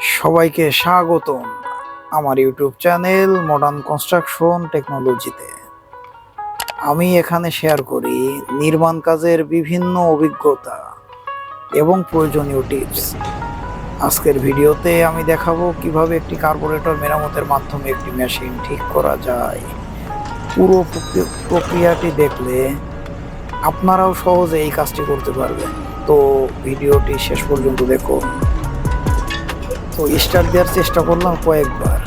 সবাইকে স্বাগতম আমার ইউটিউব চ্যানেল মডার্ন কনস্ট্রাকশন টেকনোলজিতে। আমি এখানে শেয়ার করি নির্মাণ কাজের বিভিন্ন অভিজ্ঞতা এবং প্রয়োজনীয় টিপস। আজকের ভিডিওতে আমি দেখাবো কীভাবে একটি কার্বোরেটর মেরামতের মাধ্যমে একটি মেশিন ঠিক করা যায়। পুরো প্রক্রি- প্রক্রিয়াটি দেখলে আপনারাও সহজে এই কাজটি করতে পারবেন। তো ভিডিওটি শেষ পর্যন্ত দেখুন। তো স্টার্ট দেওয়ার চেষ্টা করলাম কয়েকবার।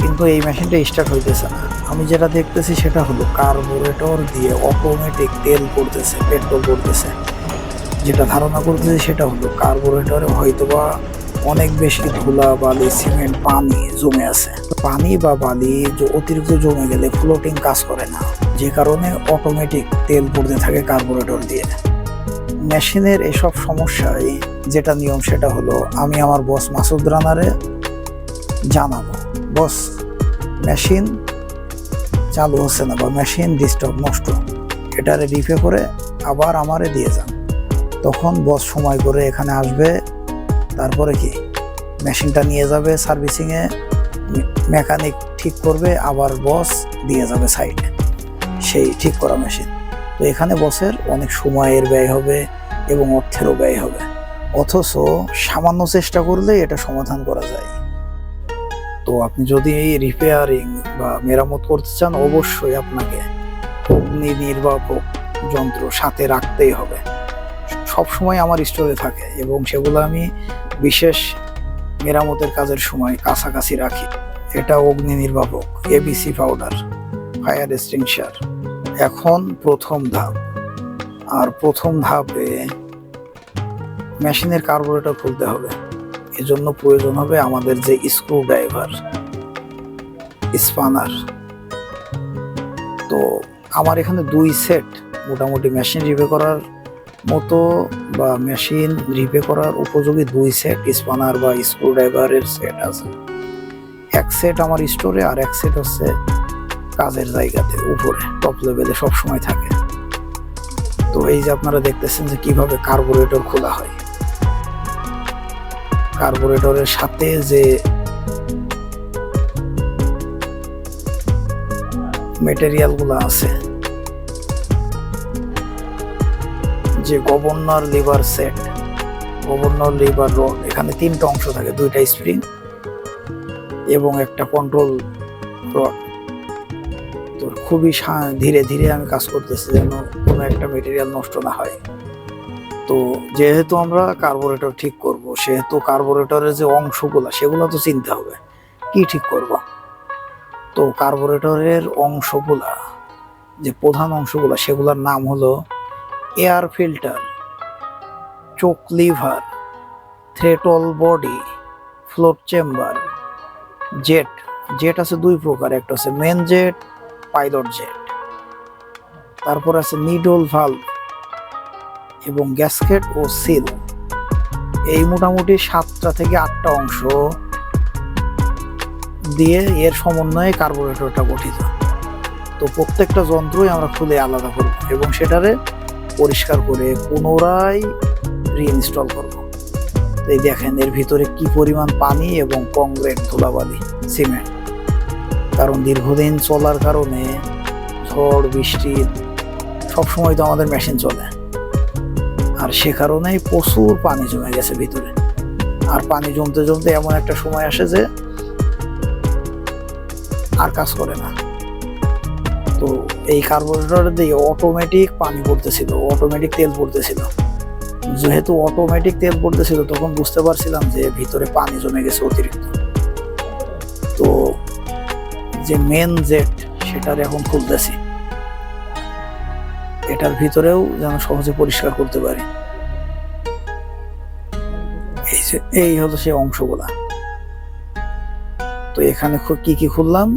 কিন্তু এই মেশিনটা স্টার্ট হইতেছে না। আমি যেটা দেখতেছি সেটা হলো কার্বোরেটর দিয়ে অটোমেটিক তেল পড়তেছে পেট্রোল পড়তেছে। যেটা ধারণা করতেছি সেটা হলো কার্বোরেটরে হয়তোবা অনেক বেশি ধুলা, বালি সিমেন্ট পানি জমে আছে। পানি বা বালি যে অতিরিক্ত জমে গেলে ফ্লোটিং কাজ করে না। যে কারণে অটোমেটিক তেল পড়তে থাকে কার্বোরেটর দিয়ে। মেশিনের এসব সমস্যায় যেটা নিয়ম সেটা হলো আমি আমার বস মাসুদ রানারে জানাব। বস মেশিন চালু হচ্ছে না বা মেশিন ডিস্টার্ব নষ্ট। এটারে রিপে করে আবার আমারে দিয়ে যান। তখন বস সময় করে এখানে আসবে। তারপরে কি? মেশিনটা নিয়ে যাবে সার্ভিসিংয়ে মেকানিক ঠিক করবে, আবার বস দিয়ে যাবে সাইডে সেই ঠিক করা মেশিন তো এখানে বসের অনেক সময়ের ব্যয় হবে এবং অর্থেরও ব্যয় হবে। অথচ সামান্য চেষ্টা করলে এটা সমাধান করা যায়। তো আপনি যদি এই রিপেয়ারিং বা মেরামত করতে চান, অবশ্যই আপনাকে অগ্নি নির্বাপক যন্ত্র সাথে রাখতেই হবে। সব সময় আমার স্টোরে থাকে এবং সেগুলো আমি বিশেষ মেরামতের কাজের সময় কাছাকাছি রাখি। এটা অগ্নি নির্বাপক এবিসি পাউডার ফায়ার এক্সটিংশার এখন প্রথম ধাপ। আর প্রথম ধাপে মেশিনের কার্বোরেটর খুলতে হবে। এজন্য প্রয়োজন হবে আমাদের যে স্ক্রু ড্রাইভার স্পানার। তো আমার এখানে দুই সেট মোটামুটি মেশিন রিপে করার মতো বা মেশিন রিপে করার উপযোগী দুই সেট, স্পানার বা স্ক্রু ড্রাইভারের সেট আছে। এক সেট আমার স্টোরে আর এক সেট হচ্ছে কাজের জায়গাতে উপরে, টপ লেভেলে সব সময় থাকে। তো এই যে আপনারা দেখতেছেন যে কীভাবে কার্বোরেটর খোলা হয়। কার্বোরেটরের সাথে যে মেটেরিয়ালগুলো আছে, যে governor lever set, governor lever rod, এখানে তিনটা অংশ থাকে, দুইটা স্প্রিং এবং একটা কন্ট্রোল রড তো খুবই ধীরে ধীরে আমি কাজ করতেছি যেন কোনো একটা মেটেরিয়াল নষ্ট না হয়। তো যেহেতু আমরা কার্বোরেটর ঠিক করব, সেহেতু কার্বোরেটরের যে অংশগুলো, সেগুলো তো চিনতে হবে। কি ঠিক করব? তো কার্বোরেটরের অংশগুলা, যে প্রধান অংশগুলো, সেগুলোর নাম হলো air filter choke lever throttle body float chamber jet jet আছে দুই প্রকার, একটা হচ্ছে মেন জেট পাইলট জেট তারপর আছে নিডল ভালভ এবং গ্যাসকেট ও সিল। এই মোটামুটি সাতটা থেকে আটটা অংশ দিয়ে এর সমন্বয়ে কার্বোরেটরটা গঠিত। তো প্রত্যেকটা যন্ত্রই আমরা খুলে আলাদা করব এবং সেটারে পরিষ্কার করে পুনরায় রিইনস্টল করব। এই দেখেন, এর ভিতরে কি পরিমাণ পানি এবং কংক্রিট ধুলাবালি সিমেন্ট কারণ দীর্ঘদিন চলার কারণে ঝড়, বৃষ্টি সবসময় তো আমাদের মেশিন চলে। আর সে কারণেই প্রচুর পানি জমে গেছে ভিতরে। আর পানি জমতে জমতে এমন একটা সময় আসে যে আর কাজ করে না। তো এই কার্বোরেটর দিয়ে অটোমেটিক পানি পড়তেছিল অটোমেটিক তেল পড়তেছিল। যেহেতু অটোমেটিক তেল পড়তেছিল, তখন বুঝতে পারছিলাম যে ভিতরে পানি জমে গেছে অতিরিক্ত। তো যে মেন জেট সেটার এখন খুলতেছি। এটার ভিতরেও যেন সহজে পরিষ্কার করতে পারি। এই যে, এই হলো সেই অংশগুলা। তো এখানে কি কি খুললাম?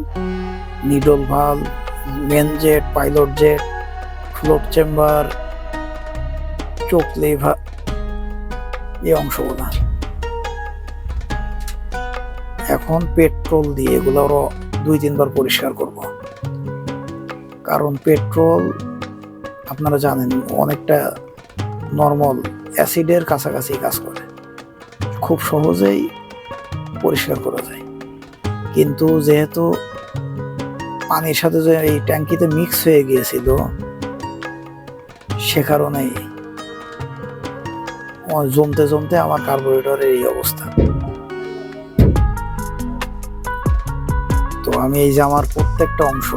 নিডল ভালো, main jet, pilot jet, float chamber, choke lever এই অংশগুলা। এখন পেট্রোল দিয়ে এগুলো আরও দুই তিনবার পরিষ্কার করব। কারণ পেট্রোল আপনারা জানেন, অনেকটা নর্মাল অ্যাসিডের কাছাকাছি কাজ করে। খুব সহজেই পরিষ্কার করা যায়। কিন্তু যেহেতু পানির সাথে যে এই ট্যাঙ্কিতে মিক্স হয়ে গিয়েছিল, সে আমার জমতে জমতে আমার কার্বোরেটরের এই অবস্থা। তো আমি এই যে আমার প্রত্যেকটা অংশ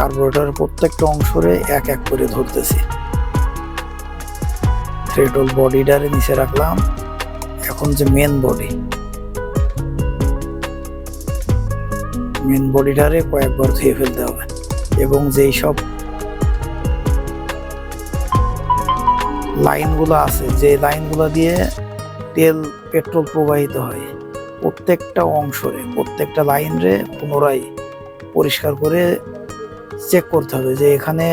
কার্বোরেটরের প্রত্যেকটা অংশরে এক এক করে ধরতেছি। থ্রেটল বডিটারে নিচে রাখলাম। এখন যে মেন বডি মেন বডিটারে কয়েকবার ধুয়ে ফেলতে হবে। এবং যেই সব লাইনগুলো আছে, যে লাইনগুলো দিয়ে তেল, পেট্রোল প্রবাহিত হয়, প্রত্যেকটা অংশরে, প্রত্যেকটা লাইনরে পুনরায় পরিষ্কার করে চেক করতে হবে যে এখানে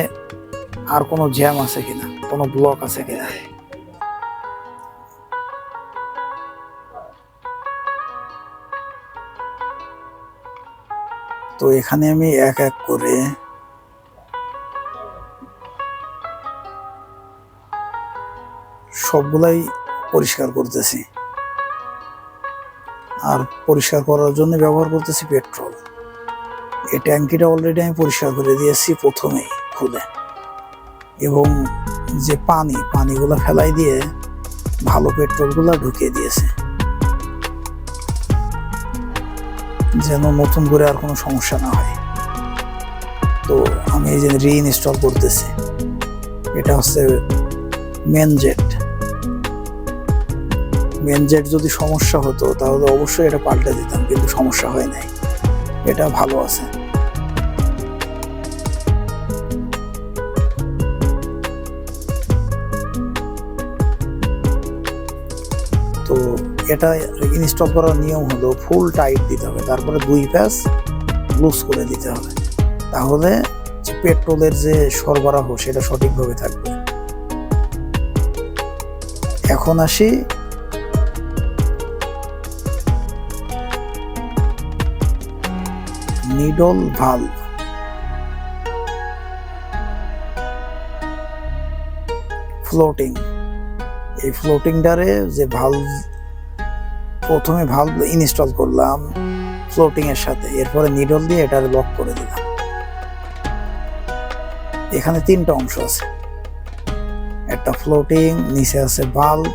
আর কোনো জ্যাম আছে কিনা, কোনো ব্লক আছে কিনা। তো এখানে আমি এক এক করে সবগুলাই পরিষ্কার করতেছি। আর পরিষ্কার করার জন্য ব্যবহার করতেছি পেট্রোল এই ট্যাঙ্কিটা অলরেডি আমি পরিষ্কার করে দিয়েছি প্রথমেই খুলে। এবং যে পানি, পানিগুলো ফেলাই দিয়ে ভালো পেট্রোলগুলো ঢুকিয়ে দিয়েছে। যেন নতুন করে আর কোনো সমস্যা না হয়। তো আমি এই যে রিইনস্টল করতেছি, এটা হচ্ছে মেন জেট মেন জেট যদি সমস্যা হতো, তাহলে অবশ্যই এটা পাল্টে দিতাম, কিন্তু সমস্যা হয় নাই। এটা ভালো আছে। তো এটা ইনস্টল করার নিয়ম হলো ফুল টাইট দিতে হবে। তারপরে দুই প্যাচ লুজ করে দিতে হবে। তাহলে পেট্রোলের যে সরবরাহ, সেটা সঠিকভাবে থাকবে। এখন আসি নিডল ভালভ ফ্লোটিং এই ফ্লোটিংটারে যে ভালভ প্রথমে ভালভ ইনস্টল করলাম ফ্লোটিং এর সাথে। এরপরে নিডল দিয়ে এটারে লক করে দিলাম। এখানে তিনটা অংশ আছে। একটা ফ্লোটিং নিচে আছে ভালভ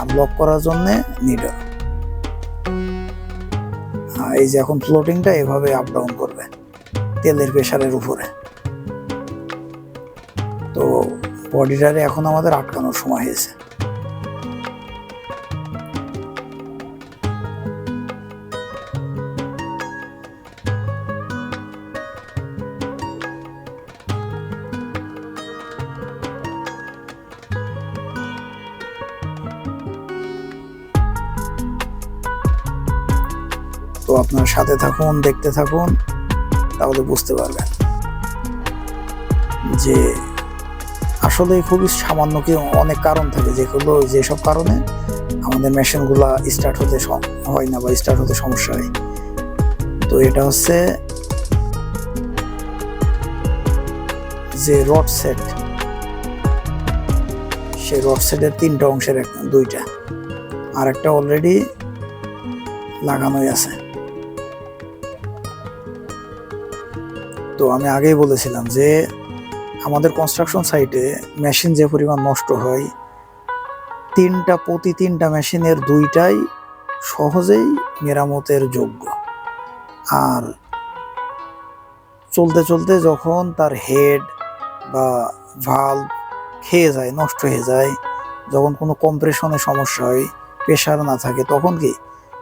আর লক করার জন্য নিডল এই যে এখন ফ্লোটিংটা এভাবে আপ ডাউন করবে, তেলের প্রেশারের উপরে। তো বডিটারে এখন আমাদের আটকানোর সময় হয়েছে। আপনার সাথে থাকুন, দেখতে থাকুন, তাহলে বুঝতে পারবেন যে আসলে খুবই সামান্য কি অনেক কারণ থাকে, যেগুলো যেসব কারণে আমাদের মেশিনগুলা স্টার্ট হতে হয় না বা স্টার্ট হতে সমস্যা হয়। তো এটা হচ্ছে যে রড সেট সেই রড সেটের তিনটা অংশের দুইটা। আর একটা অলরেডি লাগানোই আছে। তো আমি আগেই বলেছিলাম যে আমাদের কনস্ট্রাকশন সাইটে মেশিন যে পরিমাণ নষ্ট হয়, তিনটা প্রতি তিনটা মেশিনের দুইটাই সহজেই মেরামতের যোগ্য। আর চলতে চলতে যখন তার হেড বা ভাল্ব খেয়ে যায়, নষ্ট হয়ে যায়, যখন কোনো কম্প্রেশনের সমস্যা হয় প্রেশার না থাকে, তখন কি?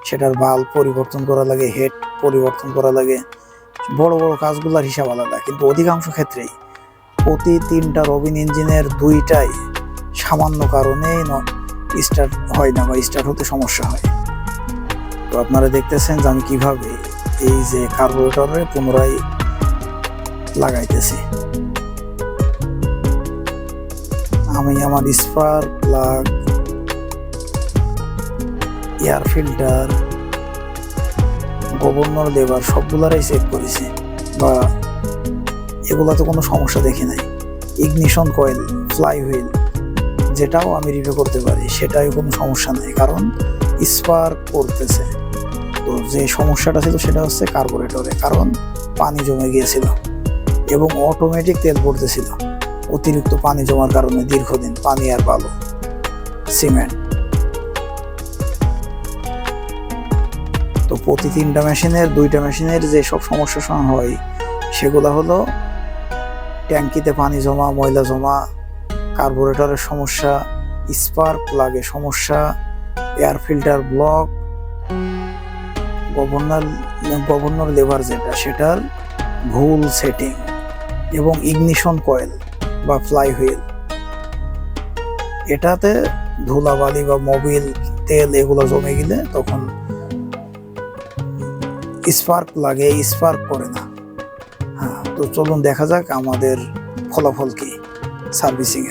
সেটার ভাল্ব পরিবর্তন করা লাগে হেড পরিবর্তন করা লাগে। বড় বড় কাজগুলোর হিসাব আলাদা, কিন্তু অধিকাংশ ক্ষেত্রেই প্রতি তিনটা রবিন ইঞ্জিনের দুইটাই সামান্য কারণেই স্টার্ট হয় না বা স্টার্ট হতে সমস্যা হয়। তো আপনারা দেখতেছেন যে আমি কীভাবে এই যে কার্বোরেটরে পুনরায় লাগাইতেছি। আমি আমার spark plug air filter governor labour সবগুলারাই চেক করেছে। বা এগুলাতে কোনো সমস্যা দেখি নাই। ইগনিশন কয়েল ফ্লাই হুইল যেটাও আমি রিভিউ করতে পারি, সেটাই কোনো সমস্যা নেই, কারণ স্পার্ক করতেছে তো যে সমস্যাটা ছিল সেটা হচ্ছে কার্বোরেটরে কারণ পানি জমে গিয়েছিল এবং অটোমেটিক তেল পড়তেছিল। অতিরিক্ত পানি জমার কারণে দীর্ঘদিন পানি আর বালু সিমেন্ট প্রতি তিনটা মেশিনের, দুইটা মেশিনের যে সব সমস্যা হয়, সেগুলো হলো ট্যাঙ্কিতে পানি জমা, ময়লা জমা, কার্বোরেটরের সমস্যা, স্পার্ক লাগে সমস্যা, air filter block, governor governor lever যেটা, সেটার ভুল সেটিং এবং ইগনিশন কয়েল বা ফ্লাই হুইল এটাতে ধুলাবালি বা মোবিল, তেল এগুলো জমে গেলে তখন স্পার্ক লাগে স্পার্ক করে না। হ্যাঁ তো চলুন দেখা যাক আমাদের ফলাফল কি সার্ভিসিং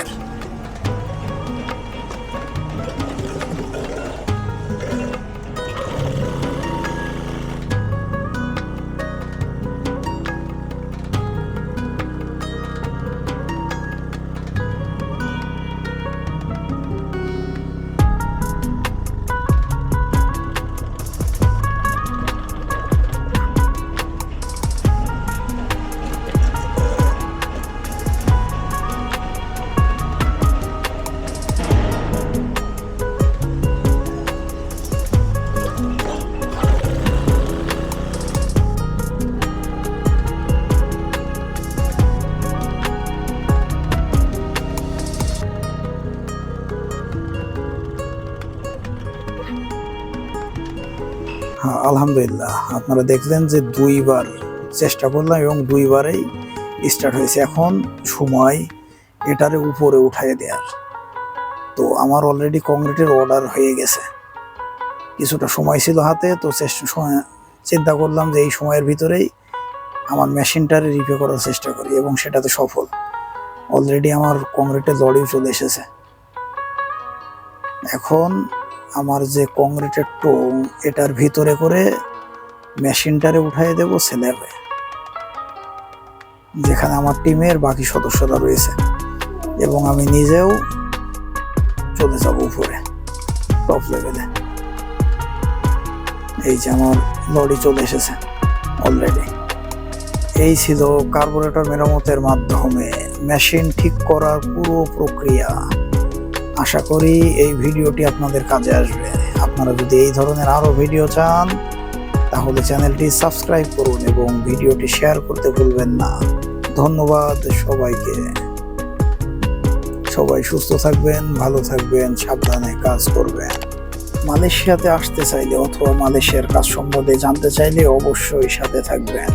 আলহামদুলিল্লাহ। আপনারা দেখলেন যে দুইবার চেষ্টা করলাম এবং দুইবারেই স্টার্ট হয়েছে। এখন সময় এটারে উপরে উঠাই দেওয়ার তো আমার অলরেডি কংক্রিটের অর্ডার হয়ে গেছে। কিছুটা সময় ছিল হাতে, তো চিন্তা করলাম যে এই সময়ের ভিতরেই আমার মেশিনটারে রিপে করার চেষ্টা করি এবং সেটাতে সফল। অলরেডি আমার কংক্রিটের লরিও চলে এসেছে। এখন আমার যে কংক্রিটের টোং, এটার ভিতরে করে মেশিনটারে উঠাই দেব স্ল্যাবে যেখানে আমার টিমের বাকি সদস্যরা রয়েছে। এবং আমি নিজেও চলে যাব উপরে টপ লেভেলে এই যে আমার লরি চলে এসেছে অলরেডি এই ছিল কার্বোরেটর মেরামতের মাধ্যমে মেশিন ঠিক করার পুরো প্রক্রিয়া। আশা করি এই ভিডিওটি আপনাদের কাজে আসবে। আপনারা যদি এই ধরনের আরও ভিডিও চান, তাহলে চ্যানেলটি সাবস্ক্রাইব করুন এবং ভিডিওটি শেয়ার করতে ভুলবেন না। ধন্যবাদ সবাইকে। সবাই সুস্থ থাকবেন, ভালো থাকবেন, সাবধানে কাজ করবেন। মালয়েশিয়াতে আসতে চাইলে অথবা মালয়েশিয়ার কাজ সম্বন্ধে জানতে চাইলে অবশ্যই সাথে থাকবেন।